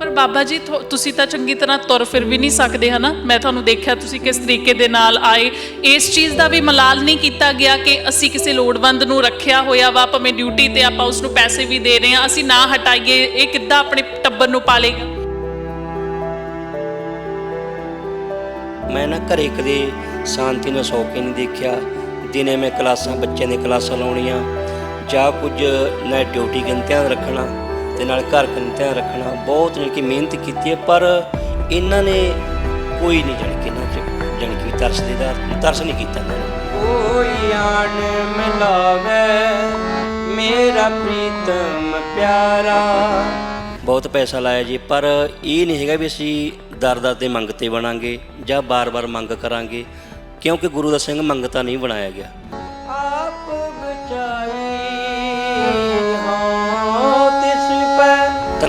ਪਰ ਬਾਬਾ ਜੀ ਤੁਸੀਂ ਤਾਂ ਚੰਗੀ ਤਰ੍ਹਾਂ ਤੁਰ ਫਿਰ ਵੀ ਨਹੀਂ ਸਕਦੇ, ਹਨਾ? ਮੈਂ ਤੁਹਾਨੂੰ ਦੇਖਿਆ, ਤੁਸੀਂ ਕਿਸ ਤਰੀਕੇ ਦੇ ਨਾਲ ਆਏ। ਇਸ ਚੀਜ਼ ਦਾ ਵੀ ਮਲਾਲ ਨਹੀਂ ਕੀਤਾ ਗਿਆ ਕਿ ਅਸੀਂ ਕਿਸੇ ਲੋੜਵੰਦ ਨੂੰ ਰੱਖਿਆ ਹੋਇਆ ਵਾ, ਭਾਵੇਂ ਡਿਊਟੀ ਤੇ ਆਪਾਂ ਉਸ ਨੂੰ ਪੈਸੇ ਵੀ ਦੇ ਰਹੇ ਹਾਂ, ਅਸੀਂ ਨਾ ਹਟਾਈਏ। ਇਹ ਕਿੱਦਾਂ ਆਪਣੇ ਟੱਬਰ ਨੂੰ ਪਾਲੇਗਾ? ਮੈਂ ਨਾ ਘਰੇ ਕਦੇ ਸ਼ਾਂਤੀ ਨਾਲ ਸੌ ਕੇ ਨਹੀਂ ਦੇਖਿਆ। ਦਿਨੇ ਮੈਂ ਕਲਾਸਾਂ, ਬੱਚਿਆਂ ਦੀਆਂ ਕਲਾਸਾਂ ਲਾਉਣੀਆਂ, ਜਾਂ ਕੁਝ ਨਾ ਡਿਊਟੀ ਕਨ ਧਿਆਨ ਰੱਖਣਾ। ਤੇ ਨਾਲ ਘਰ ਕਨ ਧਿਆਨ ਰੱਖਣਾ ਬਹੁਤ ਜਾਣੀ ਕਿ ਮਿਹਨਤ ਕੀਤੀ ਹੈ ਪਰ ਇਹਨਾਂ ਨੇ ਕੋਈ ਨਹੀਂ ਜਾਣੀ ਕਿ ਇਹਨਾਂ ਚ ਜਾਣੀ ਕਿ ਤਰਸ ਦੇ ਦਾ ਤਰਸ ਨਹੀਂ ਕੀਤਾ ਇਹਨਾਂ ਨੇ। ਕੋਈ ਆਣ ਮਿਲਾਵੇ ਮੇਰਾ ਪ੍ਰੀਤਮ ਪਿਆਰਾ। ਬਹੁਤ ਪੈਸਾ ਲਾਇਆ ਜੀ ਪਰ ਇਹ ਨਹੀਂ ਹੈਗਾ ਵੀ ਅਸੀਂ ਦਰ ਦਰ ਤੇ ਮੰਗਤੇ ਬਣਾਂਗੇ ਜਾਂ ਬਾਰ-ਬਾਰ ਮੰਗ ਕਰਾਂਗੇ ਕਿਉਂਕਿ ਗੁਰੂ ਦਾ ਸਿੰਘ ਮੰਗਤਾ ਨਹੀਂ ਬਣਾਇਆ ਗਿਆ।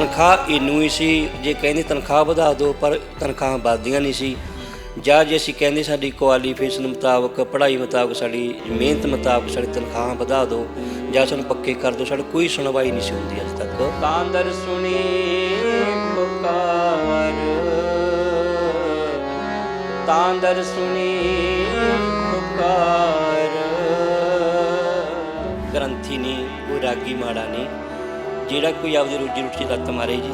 ਤਨਖਾਹ ਇਨੂੰ ਹੀ ਸੀ ਜੇ ਕਹਿੰਦੇ ਤਨਖਾਹ ਵਧਾ ਦਿਓ ਪਰ ਤਨਖਾਹਾਂ ਵੱਧਦੀਆਂ ਨਹੀਂ ਸੀ। ਜਾਂ ਜੇ ਅਸੀਂ ਕਹਿੰਦੇ ਸਾਡੀ ਕੁਆਲੀਫਿਕੇਸ਼ਨ ਮੁਤਾਬਕ ਪੜ੍ਹਾਈ ਮੁਤਾਬਕ ਸਾਡੀ ਮਿਹਨਤ ਮੁਤਾਬਕ ਸਾਡੀ ਤਨਖਾਹਾਂ ਵਧਾ ਦਿਓ ਜਾਂ ਸਾਨੂੰ ਪੱਕੇ ਕਰ ਦਿਓ ਸਾਡੀ ਕੋਈ ਸੁਣਵਾਈ ਨਹੀਂ ਸੀ ਹੁੰਦੀ ਅੱਜ ਤੱਕ। ਬਾਂਦਰ ਸੁਣੀ ਪੁਕਾਰ। ਤਾਂਦਰ ਸੁਣੀ ਪੁਕਾਰ। ਗ੍ਰੰਥੀ ਨਹੀਂ ਕੋਈ ਰਾਗੀ ਮਾੜਾ ਨਹੀਂ ਜਿਹੜਾ ਕੋਈ ਆਪਦੀ ਰੋਜੀ ਰੋਟੀ ਲੱਤ ਮਾਰੇ ਜੀ।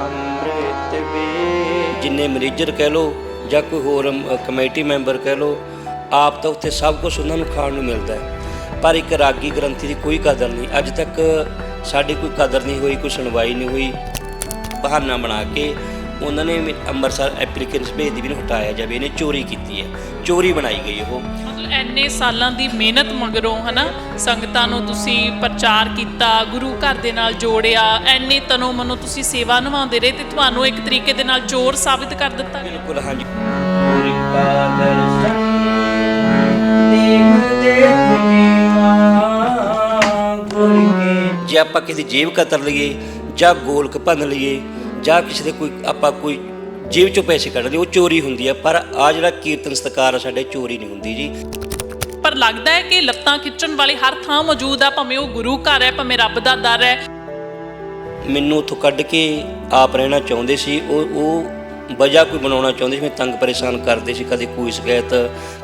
ਅੰਮ੍ਰਿਤ ਵੇ ਜਿੰਨੇ ਮੈਨੇਜਰ ਕਹਿ ਲੋ ਜਾਂ ਕੋਈ ਹੋਰ ਕਮੇਟੀ ਮੈਂਬਰ ਕਹਿ ਲੋ ਆਪ ਤਾਂ ਉੱਥੇ ਸਭ ਕੁਝ ਉਹਨਾਂ ਨੂੰ ਖਾਣ ਨੂੰ ਮਿਲਦਾ ਹੈ। ਪਰ ਇੱਕ ਰਾਗੀ ਗ੍ਰੰਥੀ ਦੀ ਕੋਈ ਕਦਰ ਨਹੀਂ। ਅੱਜ ਤੱਕ ਸਾਡੀ ਕੋਈ ਕਦਰ ਨਹੀਂ ਹੋਈ ਕੋਈ ਸੁਣਵਾਈ ਨਹੀਂ ਹੋਈ। ਬਹਾਨਾ ਬਣਾ ਕੇ ਉਹਨਾਂ ਨੇ ਅੰਮ੍ਰਿਤਸਰ ਐਪਲੀਕੈਂਟਸ ਭੇਜ ਦੀ ਵੀ ਨੂੰ ਹਟਾਇਆ ਜਾਵੇ ਇਹਨੇ ਚੋਰੀ ਕੀਤੀ ਹੈ। ਚੋਰੀ ਬਣਾਈ ਗਈ ਉਹ। ਮਤਲਬ ਐਨੇ ਸਾਲਾਂ ਦੀ ਮਿਹਨਤ ਮਗਰੋਂ ਹਨਾ ਸੰਗਤਾਂ ਨੂੰ ਤੁਸੀਂ ਪ੍ਰਚਾਰ ਕੀਤਾ ਗੁਰੂ ਘਰ ਦੇ ਨਾਲ ਜੋੜਿਆ ਐਨੇ ਤਨੋਂ ਮਨੋਂ ਤੁਸੀਂ ਸੇਵਾ ਨਿਭਾਉਂਦੇ ਰਹੇ ਤੇ ਤੁਹਾਨੂੰ ਇੱਕ ਤਰੀਕੇ ਦੇ ਨਾਲ ਚੋਰ ਸਾਬਿਤ ਕਰ ਦਿੱਤਾ ਗਿਆ। ਬਿਲਕੁਲ ਹਾਂਜੀ। ਗੁਰ ਕਾ ਦਰਸ਼ਨ ਦੇਖ ਦੇਖ ਜੀਵਾ ਗੁਰ ਕੇ ਜੇ ਆਪਾਂ ਕਿਸੇ ਦੀ ਜੇਬ ਕਤਰ ਲਈਏ ਜਾਂ ਗੋਲਕ ਭੰਨ ਲਈਏ ਜਾਂ ਕਿਸੇ ਦੇ ਕੋਈ ਆਪਾਂ ਕੋਈ ਜੇਬ ਚੋਂ ਪੈਸੇ ਕੱਢ ਲਈਏ ਉਹ ਚੋਰੀ ਹੁੰਦੀ ਹੈ ਪਰ ਆ ਜਿਹੜਾ ਕੀਰਤਨ ਸਤਕਾਰ ਆ ਸਾਡੇ ਚੋਰੀ ਨਹੀਂ ਹੁੰਦੀ ਜੀ। ਪਰ ਲੱਗਦਾ ਹੈ ਕਿ ਲੱਤਾਂ ਖਿੱਚਣ ਵਾਲੀ ਹਰ ਥਾਂ ਮੌਜੂਦ ਆ ਭਾਵੇਂ ਉਹ ਗੁਰੂ ਘਰ ਹੈ ਭਾਵੇਂ ਰੱਬ ਦਾ ਦਰ ਹੈ। ਮੈਨੂੰ ਉੱਥੋਂ ਕੱਢ ਕੇ ਆਪ ਰਹਿਣਾ ਚਾਹੁੰਦੇ ਸੀ ਉਹ ਉਹ ਵਜ੍ਹਾ ਕੋਈ ਬਣਾਉਣਾ ਚਾਹੁੰਦੇ ਸੀ ਮੈਂ ਤੰਗ ਪਰੇਸ਼ਾਨ ਕਰਦੇ ਸੀ ਕਦੇ ਕੋਈ ਸ਼ਿਕਾਇਤ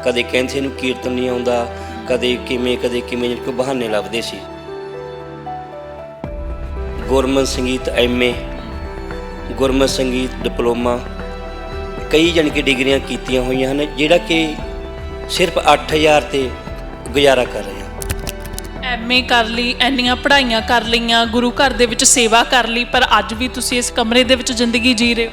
ਕਦੇ ਕਹਿੰਦੇ ਇਹਨੂੰ ਕੀਰਤਨ ਨਹੀਂ ਆਉਂਦਾ ਕਦੇ ਕਿਵੇਂ ਕਦੇ ਕਿਵੇਂ ਕੋਈ ਬਹਾਨੇ ਲੱਭਦੇ ਸੀ। ਗੁਰਮਤਿ ਸੰਗੀਤ ਐਮਏ ਗੁਰਮਤ ਸੰਗੀਤ, ਡਿਪਲੋਮਾ, ਕਈ ਜਾਣੀ ਕਿ ਡਿਗਰੀਆਂ ਕੀਤੀਆਂ ਹੋਈਆਂ ਹਨ, ਜਿਹੜਾ ਕਿ ਸਿਰਫ 8000 ਤੇ ਗੁਜ਼ਾਰਾ ਕਰ ਰਹੇ ਹਾਂ। ਐਮਏ ਕਰ ਲਈ ਐਨੀਆਂ ਪੜ੍ਹਾਈਆਂ ਕਰ ਲਈਆਂ, ਗੁਰੂ ਘਰ ਦੇ ਵਿੱਚ ਸੇਵਾ ਕਰ ਲਈ, ਪਰ ਅੱਜ ਵੀ ਤੁਸੀਂ ਇਸ ਕਮਰੇ ਦੇ ਵਿੱਚ ਜ਼ਿੰਦਗੀ ਜੀ ਰਹੇ ਹੋ।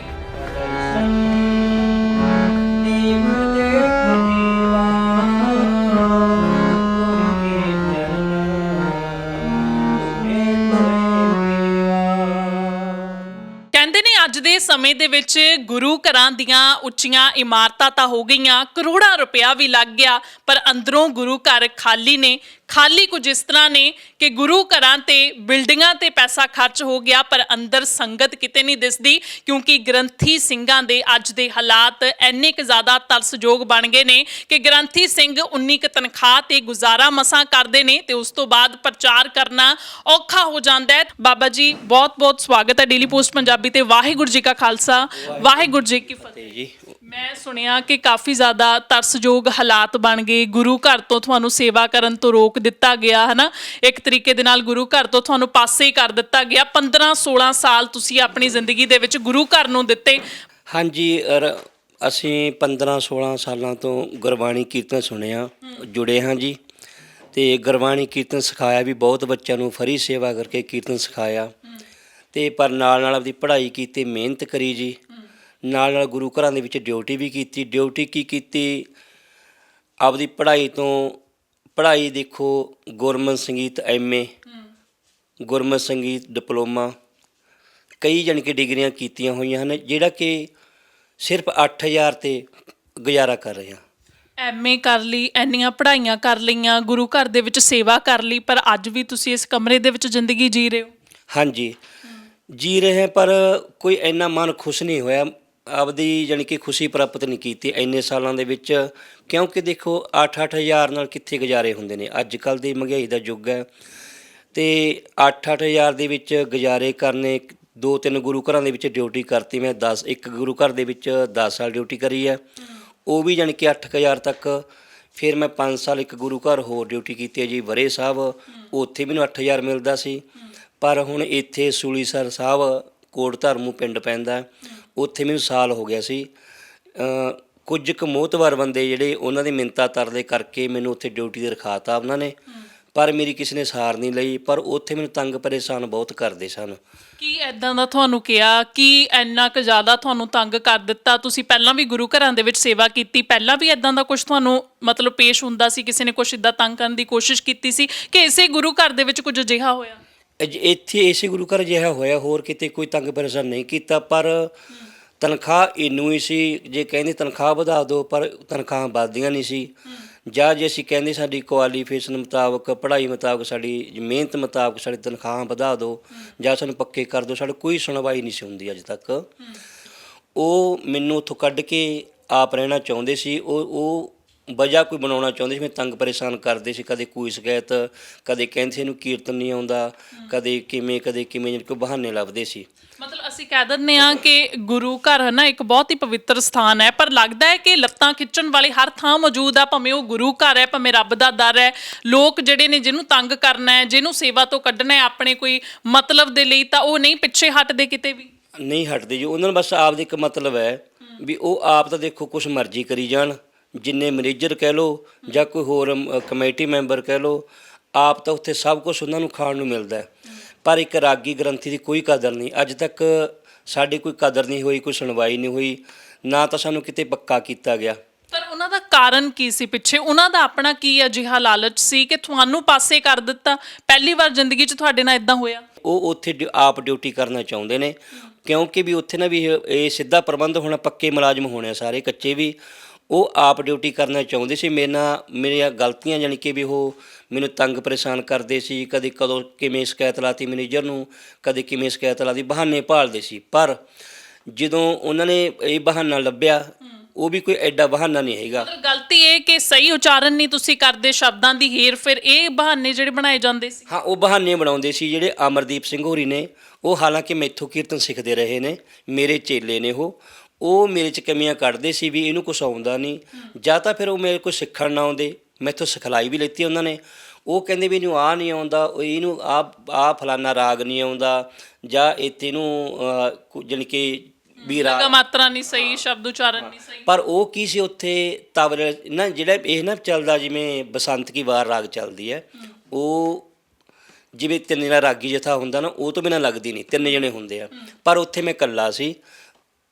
ਸਮੇਂ ਦੇ ਵਿੱਚ ਗੁਰੂ ਘਰਾਂ ਦੀਆਂ ਉੱਚੀਆਂ ਇਮਾਰਤਾਂ ਤਾਂ ਹੋ ਗਈਆਂ, ਕਰੋੜਾਂ ਰੁਪਇਆ ਵੀ ਲੱਗ ਗਿਆ, ਪਰ ਅੰਦਰੋਂ ਗੁਰੂ ਘਰ ਖਾਲੀ ਨੇ। ਖਾਲੀ ਕੁਝ ਇਸ ਤਰ੍ਹਾਂ ਨੇ ਕਿ ਗੁਰੂ ਘਰਾਂ ਤੇ ਬਿਲਡਿੰਗਾਂ ਤੇ ਪੈਸਾ ਖਰਚ ਹੋ ਗਿਆ, ਪਰ ਅੰਦਰ ਸੰਗਤ ਕਿਤੇ ਨਹੀਂ ਦਿਸਦੀ, ਕਿਉਂਕਿ ਗ੍ਰੰਥੀ ਸਿੰਘਾਂ ਦੇ ਅੱਜ ਦੇ ਹਾਲਾਤ ਇੰਨੇ ਕੁ ਜ਼ਿਆਦਾ ਤਰਸਯੋਗ ਬਣ ਗਏ ਨੇ ਕਿ ਗ੍ਰੰਥੀ ਸਿੰਘ 19 ਕੁ ਤਨਖਾਹ ਤੇ ਗੁਜ਼ਾਰਾ ਮਸਾਂ ਕਰਦੇ ਨੇ ਤੇ ਉਸ ਤੋਂ ਬਾਅਦ ਪ੍ਰਚਾਰ ਕਰਨਾ ਔਖਾ ਹੋ ਜਾਂਦਾ ਹੈ। ਬਾਬਾ ਜੀ ਬਹੁਤ ਬਹੁਤ ਸਵਾਗਤ ਹੈ ਡੇਲੀ ਪੋਸਟ ਪੰਜਾਬੀ ਤੇ। ਵਾਹਿਗੁਰੂ ਜੀ ਕਾ ਖਾਲਸਾ, ਵਾਹਿਗੁਰੂ ਜੀ ਕੀ ਫਤਿਹ। ਜੀ। ਮੈਂ ਸੁਣਿਆ ਕਿ ਕਾਫੀ ਜ਼ਿਆਦਾ ਤਰਸਯੋਗ ਹਾਲਾਤ ਬਣ ਗਏ। ਗੁਰੂ ਘਰ ਤੋਂ ਤੁਹਾਨੂੰ ਸੇਵਾ ਕਰਨ ਤੋਂ ਰੋਕ ਦਿੱਤਾ ਗਿਆ, ਹਨਾ? ਇੱਕ ਤਰੀਕੇ ਦੇ ਨਾਲ ਗੁਰੂ ਘਰ ਤੋਂ ਤੁਹਾਨੂੰ ਪਾਸੇ ਹੀ ਕਰ ਦਿੱਤਾ ਗਿਆ। 15 16 ਸਾਲ ਤੁਸੀਂ ਆਪਣੀ ਜ਼ਿੰਦਗੀ ਦੇ ਵਿੱਚ ਗੁਰੂ ਘਰ ਨੂੰ ਦਿੱਤੇ। ਹਾਂਜੀ, ਅਰ ਅਸੀਂ 15 16 ਸਾਲਾਂ ਤੋਂ ਗੁਰਬਾਣੀ ਕੀਰਤਨ ਸੁਣਿਆ, ਜੁੜੇ ਹਾਂ ਜੀ। ਤੇ ਗੁਰਬਾਣੀ ਕੀਰਤਨ ਸਿਖਾਇਆ ਵੀ ਬਹੁਤ ਬੱਚਿਆਂ ਨੂੰ, ਫਰੀ ਸੇਵਾ ਕਰਕੇ ਕੀਰਤਨ ਸਿਖਾਇਆ। ਤੇ ਪਰ ਨਾਲ ਨਾਲ ਆਪਦੀ ਪੜ੍ਹਾਈ ਕੀਤੀ, ਮਿਹਨਤ ਕਰੀ ਜੀ। ਨਾਲ ਨਾਲ ਗੁਰੂ ਘਰਾਂ ਦੇ ਵਿੱਚ ਡਿਊਟੀ ਵੀ ਕੀਤੀ। ਡਿਊਟੀ ਕੀ ਕੀਤੀ? ਆਪਦੀ ਪੜ੍ਹਾਈ ਤੋਂ ਪੜ੍ਹਾਈ ਦੇਖੋ ਗੁਰਮਤਿ ਸੰਗੀਤ ਐਮਏ ਗੁਰਮਤਿ ਸੰਗੀਤ ਡਿਪਲੋਮਾ ਕਈ ਜਾਣੀ ਕਿ ਡਿਗਰੀਆਂ ਕੀਤੀਆਂ ਹੋਈਆਂ ਹਨ ਜਿਹੜਾ ਕਿ ਸਿਰਫ 8000 ਤੇ ਗੁਜ਼ਾਰਾ ਕਰ ਰਹੇ ਹਾਂ। ਐਮਏ ਕਰ ਲਈ ਐਨੀਆਂ ਪੜ੍ਹਾਈਆਂ ਕਰ ਲਈਆਂ ਗੁਰੂ ਘਰ ਦੇ ਵਿੱਚ ਸੇਵਾ ਕਰ ਲਈ ਪਰ ਅੱਜ ਵੀ ਤੁਸੀਂ ਇਸ ਕਮਰੇ ਦੇ ਵਿੱਚ ਜ਼ਿੰਦਗੀ ਜੀ ਰਹੇ ਹੋ। ਹਾਂਜੀ। ਜੀ ਰਹੇ ਹਾਂ ਪਰ ਕੋਈ ਇੰਨਾ ਮਨ ਖੁਸ਼ ਨਹੀਂ ਹੋਇਆ। ਆਪਦੀ ਜਾਣੀ ਕਿ ਖੁਸ਼ੀ ਪ੍ਰਾਪਤ ਨਹੀਂ ਕੀਤੀ ਇੰਨੇ ਸਾਲਾਂ ਦੇ ਵਿੱਚ, ਕਿਉਂਕਿ ਦੇਖੋ 8-8000 ਨਾਲ ਕਿੱਥੇ ਗੁਜ਼ਾਰੇ ਹੁੰਦੇ ਨੇ। ਅੱਜ ਕੱਲ ਦੀ ਮਹਿੰਗਾਈ ਦਾ ਯੁੱਗ ਹੈ ਤੇ 8-8000 ਦੇ ਵਿੱਚ ਗੁਜ਼ਾਰੇ ਕਰਨੇ ਦੋ ਤਿੰਨ ਗੁਰੂ ਘਰਾਂ ਦੇ ਵਿੱਚ ਡਿਊਟੀ ਕਰਤੀ ਮੈਂ 10 ਇੱਕ ਗੁਰੂ ਘਰ ਦੇ ਵਿੱਚ 10 ਸਾਲ ਡਿਊਟੀ ਕਰੀ ਹੈ। ਉਹ ਵੀ ਜਾਣੀ ਕਿ 8000 ਤੱਕ, ਫਿਰ ਮੈਂ 5 ਸਾਲ ਇੱਕ ਗੁਰੂ ਘਰ ਹੋਰ ਡਿਊਟੀ ਕੀਤੀ ਹੈ ਜੀ ਵਰੇ ਸਾਹਿਬ, ਉੱਥੇ ਮੈਨੂੰ 8000 ਮਿਲਦਾ ਸੀ। ਪਰ ਹੁਣ ਇੱਥੇ ਸੂਲੀਸਰ ਸਾਹਿਬ ਕੋਟ ਧਰਮੂ ਪਿੰਡ ਪੈਂਦਾ ਉੱਥੇ ਮੈਨੂੰ ਸਾਲ ਹੋ ਗਿਆ ਸੀ। ਕੁਝ ਕੁ ਮੋਹਤਵਾਰ ਬੰਦੇ ਜਿਹੜੇ ਉਹਨਾਂ ਦੀ ਮਿੰਤਾ ਤਰਲੇ ਕਰਕੇ ਮੈਨੂੰ ਉੱਥੇ ਡਿਊਟੀ ਤੇ ਰਖਾਤਾ ਉਹਨਾਂ ਨੇ। ਪਰ ਮੇਰੀ ਕਿਸੇ ਨੇ ਸਾਰ ਨਹੀਂ ਲਈ ਪਰ ਉੱਥੇ ਮੈਨੂੰ ਤੰਗ ਪਰੇਸ਼ਾਨ ਬਹੁਤ ਕਰਦੇ ਸਨ। ਕੀ ਐਦਾਂ ਦਾ ਤੁਹਾਨੂੰ ਕਿਹਾ? ਕਿ ਇੰਨਾ ਕੁ ਜ਼ਿਆਦਾ ਤੁਹਾਨੂੰ ਤੰਗ ਕਰ ਦਿੱਤਾ? ਤੁਸੀਂ ਪਹਿਲਾਂ ਵੀ ਗੁਰੂ ਘਰਾਂ ਦੇ ਵਿੱਚ ਸੇਵਾ ਕੀਤੀ ਪਹਿਲਾਂ ਵੀ ਐਦਾਂ ਦਾ ਕੁਝ ਤੁਹਾਨੂੰ ਮਤਲਬ ਪੇਸ਼ ਹੁੰਦਾ ਸੀ? ਕਿਸੇ ਨੇ ਕੁਝ ਇਦਾਂ ਤੰਗ ਕਰਨ ਦੀ ਕੋਸ਼ਿਸ਼ ਕੀਤੀ ਸੀ ਕਿ ਇਸੇ ਗੁਰੂ ਘਰ ਦੇ ਵਿੱਚ ਕੁਝ ਅਜਿਹਾ ਹੋਇਆ? ਇੱਥੇ ਇਸੇ ਗੁਰੂ ਘਰ ਜਿਹਾ ਹੋਇਆ ਹੋਰ ਕਿਤੇ ਕੋਈ ਤੰਗ ਪਰੇਸ਼ਾਨ ਨਹੀਂ ਕੀਤਾ ਪਰ ਤਨਖਾਹ ਇੰਨੂ ਹੀ ਸੀ ਜੇ ਕਹਿੰਦੇ ਤਨਖਾਹ ਵਧਾ ਦਿਓ ਪਰ ਤਨਖਾਹਾਂ ਵੱਧਦੀਆਂ ਨਹੀਂ ਸੀ। ਜਾਂ ਜੇ ਅਸੀਂ ਕਹਿੰਦੇ ਸਾਡੀ ਕੁਆਲੀਫਿਕੇਸ਼ਨ ਮੁਤਾਬਕ ਪੜ੍ਹਾਈ ਮੁਤਾਬਕ ਸਾਡੀ ਮਿਹਨਤ ਮੁਤਾਬਕ ਸਾਡੀ ਤਨਖਾਹਾਂ ਵਧਾ ਦਿਓ ਜਾਂ ਸਾਨੂੰ ਪੱਕੇ ਕਰ ਦਿਓ ਸਾਡੀ ਕੋਈ ਸੁਣਵਾਈ ਨਹੀਂ ਸੀ ਹੁੰਦੀ ਅੱਜ ਤੱਕ। ਉਹ ਮੈਨੂੰ ਉੱਥੋਂ ਕੱਢ ਕੇ ਆਪ ਰਹਿਣਾ ਚਾਹੁੰਦੇ ਸੀ। ਉਹ ਉਹ ਵਜ੍ਹਾ ਕੋਈ ਬਣਾਉਣਾ ਚਾਹੁੰਦੇ ਸੀ? ਮੈਂ ਤੰਗ ਪਰੇਸ਼ਾਨ ਕਰਦੇ ਸੀ ਕਦੇ ਕੋਈ ਸ਼ਿਕਾਇਤ ਕਦੇ ਕਹਿੰਦੇ ਸੀ ਇਹਨੂੰ ਕੀਰਤਨ ਨਹੀਂ ਆਉਂਦਾ ਕਦੇ ਕਿਵੇਂ ਕਦੇ ਕਿਵੇਂ ਜਿਹੇ ਕੋਈ ਬਹਾਨੇ ਲੱਭਦੇ ਸੀ। ਮਤਲਬ ਅਸੀਂ ਕਹਿ ਦਿੰਦੇ ਆ ਕਿ ਗੁਰੂ ਘਰ ਹੈ ਨਾ ਇੱਕ ਬਹੁਤ ਹੀ ਪਵਿੱਤਰ ਸਥਾਨ ਹੈ ਪਰ ਲੱਗਦਾ ਹੈ ਕਿ ਲੱਤਾਂ ਖਿੱਚਣ ਵਾਲੀ ਹਰ ਥਾਂ ਮੌਜੂਦ ਆ ਭਾਵੇਂ ਉਹ ਗੁਰੂ ਘਰ ਹੈ ਭਾਵੇਂ ਰੱਬ ਦਾ ਦਰ ਹੈ। ਲੋਕ ਜਿਹੜੇ ਨੇ ਜਿਹਨੂੰ ਤੰਗ ਕਰਨਾ ਹੈ ਜਿਹਨੂੰ ਸੇਵਾ ਤੋਂ ਕੱਢਣਾ ਹੈ ਆਪਣੇ ਕੋਈ ਮਤਲਬ ਦੇ ਲਈ ਤਾਂ ਉਹ ਨਹੀਂ ਪਿੱਛੇ ਹਟਦੇ ਕਿਤੇ ਵੀ। ਨਹੀਂ ਹਟਦੇ ਜੀ ਉਹਨਾਂ ਨੂੰ ਬਸ ਆਪ ਦੇ ਇੱਕ ਮਤਲਬ ਹੈ ਵੀ ਉਹ ਆਪ ਤਾਂ ਦੇਖੋ ਕੁਛ ਮਰਜ਼ੀ ਕਰੀ ਜਾਣ। ਜਿੰਨੇ ਮੈਨੇਜਰ ਕਹਿ ਲੋ ਜਾਂ ਕੋਈ ਹੋਰ ਕਮੇਟੀ ਮੈਂਬਰ ਕਹਿ ਲੋ ਆਪ ਤਾਂ ਉੱਥੇ ਸਭ ਕੁਝ ਉਹਨਾਂ ਨੂੰ ਖਾਣ ਨੂੰ ਮਿਲਦਾ। ਪਰ ਇੱਕ ਰਾਗੀ ਗ੍ਰੰਥੀ ਦੀ ਕੋਈ ਕਦਰ ਨਹੀਂ। ਅੱਜ ਤੱਕ ਸਾਡੀ ਕੋਈ ਕਦਰ ਨਹੀਂ ਹੋਈ ਕੋਈ ਸੁਣਵਾਈ ਨਹੀਂ ਹੋਈ ਨਾ ਤਾਂ ਸਾਨੂੰ ਕਿਤੇ ਪੱਕਾ ਕੀਤਾ ਗਿਆ। ਪਰ ਉਹਨਾਂ ਦਾ ਕਾਰਨ ਕੀ ਸੀ ਪਿੱਛੇ? ਉਹਨਾਂ ਦਾ ਆਪਣਾ ਕੀ ਅਜਿਹਾ ਲਾਲਚ ਸੀ ਕਿ ਤੁਹਾਨੂੰ ਪਾਸੇ ਕਰ ਦਿੱਤਾ? ਪਹਿਲੀ ਵਾਰ ਜ਼ਿੰਦਗੀ 'ਚ ਤੁਹਾਡੇ ਨਾਲ ਇਦਾਂ ਹੋਇਆ? ਉਹ ਉੱਥੇ ਆਪ ਡਿਊਟੀ ਕਰਨਾ ਚਾਹੁੰਦੇ ਨੇ ਕਿਉਂਕਿ ਵੀ ਉੱਥੇ ਨਾ ਵੀ ਇਹ ਇਹ ਸਿੱਧਾ ਪ੍ਰਬੰਧ ਹੋਣਾ ਪੱਕੇ ਮੁਲਾਜ਼ਮ ਹੋਣੇ ਆ ਸਾਰੇ ਕੱਚੇ ਵੀ। ਉਹ ਆਪ ਡਿਊਟੀ ਕਰਨਾ ਚਾਹੁੰਦੇ ਸੀ। ਮੇਰੇ ਨਾਲ ਮੇਰੀਆਂ ਗਲਤੀਆਂ ਜਾਣੀ ਕਿ ਵੀ ਉਹ ਮੈਨੂੰ ਤੰਗ ਪਰੇਸ਼ਾਨ ਕਰਦੇ ਸੀ। ਕਦੇ ਕਦੋਂ ਕਿਵੇਂ ਸ਼ਿਕਾਇਤ ਲਾਤੀ ਮੈਨੇਜਰ ਨੂੰ ਕਦੇ ਕਿਵੇਂ ਸ਼ਿਕਾਇਤ ਲਾਤੀ ਬਹਾਨੇ ਭਾਲਦੇ ਸੀ। ਪਰ ਜਦੋਂ ਉਹਨਾਂ ਨੇ ਇਹ ਬਹਾਨਾ ਲੱਭਿਆ ਉਹ ਵੀ ਕੋਈ ਐਡਾ ਬਹਾਨਾ ਨਹੀਂ ਹੈਗਾ। ਮਤਲਬ ਗਲਤੀ ਇਹ ਕਿ ਸਹੀ ਉਚਾਰਨ ਨਹੀਂ ਤੁਸੀਂ ਕਰਦੇ ਸ਼ਬਦਾਂ ਦੀ ਹੇਰ ਫਿਰ ਇਹ ਬਹਾਨੇ ਜਿਹੜੇ ਬਣਾਏ ਜਾਂਦੇ ਸੀ। ਹਾਂ ਉਹ ਬਹਾਨੇ ਬਣਾਉਂਦੇ ਸੀ ਜਿਹੜੇ ਅਮਰਦੀਪ ਸਿੰਘ ਹੋਰੀ ਨੇ। ਉਹ ਹਾਲਾਂਕਿ ਮੈਥੋਂ ਕੀਰਤਨ ਸਿੱਖਦੇ ਰਹੇ ਨੇ। ਮੇਰੇ ਚੇਲੇ ਨੇ ਉਹ। ਉਹ ਮੇਰੇ ਚ ਕਮੀਆਂ ਕੱਢਦੇ ਸੀ ਵੀ ਇਹਨੂੰ ਕੁਛ ਆਉਂਦਾ ਨਹੀਂ। ਜਾਂ ਤਾਂ ਫਿਰ ਉਹ ਮੇਰੇ ਕੋਲ ਸਿੱਖਣ ਨਾ ਆਉਂਦੇ। ਮੈਥੋਂ ਸਿਖਲਾਈ ਵੀ ਲੈਤੀ ਉਹਨਾਂ ਨੇ। ਉਹ ਕਹਿੰਦੇ ਵੀ ਇਹਨੂੰ ਆ ਨਹੀਂ ਆਉਂਦਾ। ਉਹ ਇਹਨੂੰ ਆ ਆ ਫਲਾਨਾ ਰਾਗ ਨਹੀਂ ਆਉਂਦਾ। ਜਾਂ ਇੱਥੇ ਨੂੰ ਜਾਣੀ ਕਿ ਵੀ ਰਾਗ ਮਾਤਰਾ ਨਹੀਂ ਸਹੀ ਸ਼ਬਦ ਉਚਾਰਨ ਨਹੀਂ ਸਹੀ। ਪਰ ਉਹ ਕੀ ਸੀ ਉੱਥੇ? ਤਬਲੇ ਨਾ ਜਿਹੜਾ ਇਹ ਨਾ ਚੱਲਦਾ ਜਿਵੇਂ ਬਸੰਤ ਕੀ ਵਾਰ ਰਾਗ ਚੱਲਦੀ ਹੈ। ਉਹ ਜਿਵੇਂ ਤਿੰਨ ਜਣਾ ਰਾਗੀ ਜਥਾ ਹੁੰਦਾ ਨਾ ਉਹ ਤੋਂ ਬਿਨਾਂ ਲੱਗਦੀ ਨਹੀਂ। ਤਿੰਨ ਜਣੇ ਹੁੰਦੇ ਆ। ਪਰ ਉੱਥੇ ਮੈਂ ਇਕੱਲਾ ਸੀ।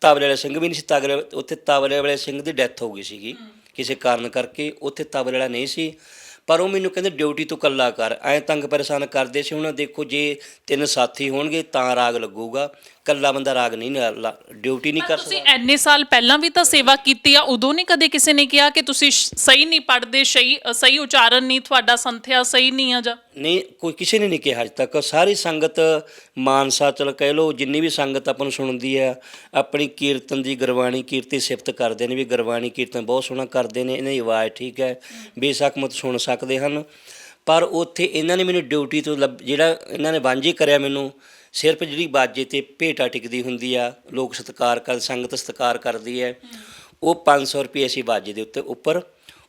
ਤਬਲੇ ਵਾਲੇ ਸਿੰਘ ਵੀ ਨਹੀਂ ਸੀ ਤਬਲੇ ਉੱਥੇ ਤਬਲੇ ਵਾਲੇ ਸਿੰਘ ਦੀ ਡੈਥ ਹੋ ਗਈ ਸੀਗੀ। ਕਿਸੇ ਕਾਰਨ ਕਰਕੇ ਉੱਥੇ ਤਬਲੇ ਵਾਲਾ ਨਹੀਂ ਸੀ। ਪਰ ਉਹ ਮੈਨੂੰ ਕਹਿੰਦੇ ਡਿਊਟੀ ਤੋਂ ਇਕੱਲਾ ਕਰ। ਐ ਤੰਗ ਪਰੇਸ਼ਾਨ ਕਰਦੇ ਸੀ ਹੁਣ ਦੇਖੋ ਜੇ ਤਿੰਨ ਸਾਥੀ ਹੋਣਗੇ ਤਾਂ ਰਾਗ ਲੱਗੂਗਾ। ਇਕੱਲਾ ਬੰਦਾ ਰਾਗ ਨਹੀਂ ਡਿਊਟੀ ਨਹੀਂ ਕਰ ਤੁਸੀਂ ਸਕਦਾ। ਐਨੇ ਸਾਲ ਪਹਿਲਾਂ ਵੀ ਤਾਂ ਸੇਵਾ ਕੀਤੀ ਆ ਉਦੋਂ ਨਹੀਂ ਕਦੇ ਕਿਸੇ ਨੇ ਕਿਹਾ ਕਿ ਤੁਸੀਂ ਸ਼- ਸਹੀ ਨਹੀਂ ਪੜਦੇ ਸਹੀ ਸਹੀ ਉਚਾਰਨ ਨਹੀਂ ਤੁਹਾਡਾ ਸੰਥਿਆ ਸਹੀ ਨਹੀਂ ਆ ਜਾਂ? ਨਹੀਂ ਕੋਈ ਕਿਸੇ ਨੇ ਨਹੀਂ ਕਿਹਾ ਅੱਜ ਤੱਕ। ਸਾਰੀ ਸੰਗਤ ਮਾਨਸਾ ਚਲ ਕਹਿ ਲੋ ਜਿੰਨੀ ਵੀ ਸੰਗਤ ਆਪਾਂ ਨੂੰ ਸੁਣਦੀ ਹੈ ਆਪਣੀ ਕੀਰਤਨ ਦੀ ਗੁਰਬਾਣੀ ਕੀਰਤੀ ਸਿਫਤ ਕਰਦੇ ਨੇ ਵੀ ਗੁਰਬਾਣੀ ਕੀਰਤਨ ਬਹੁਤ ਸੋਹਣਾ ਕਰਦੇ ਨੇ ਇਹਨਾਂ ਦੀ ਆਵਾਜ਼ ਠੀਕ ਹੈ ਬੇਸ਼ੱਕ ਮਤ ਸੁਣ ਸਕਦੇ ਹਨ। ਪਰ ਉੱਥੇ ਇਹਨਾਂ ਨੇ ਮੈਨੂੰ ਡਿਊਟੀ ਤੋਂ ਲੱਭ- ਜਿਹੜਾ ਇਹਨਾਂ ਨੇ ਵਾਂਝੀ ਕਰਿਆ ਮੈਨੂੰ ਸਿਰਫ ਜਿਹੜੀ ਬਾਜੇ ਤੇ ਭੇਟਾ ਟਿਕਦੀ ਹੁੰਦੀ ਆ, ਲੋਕ ਸਤਿਕਾਰ ਕਰ, ਸੰਗਤ ਸਤਿਕਾਰ ਕਰਦੀ ਹੈ, ਉਹ 500 ਰੁਪਏ ਸੀ ਬਾਜੇ ਦੇ ਉੱਤੇ ਉੱਪਰ,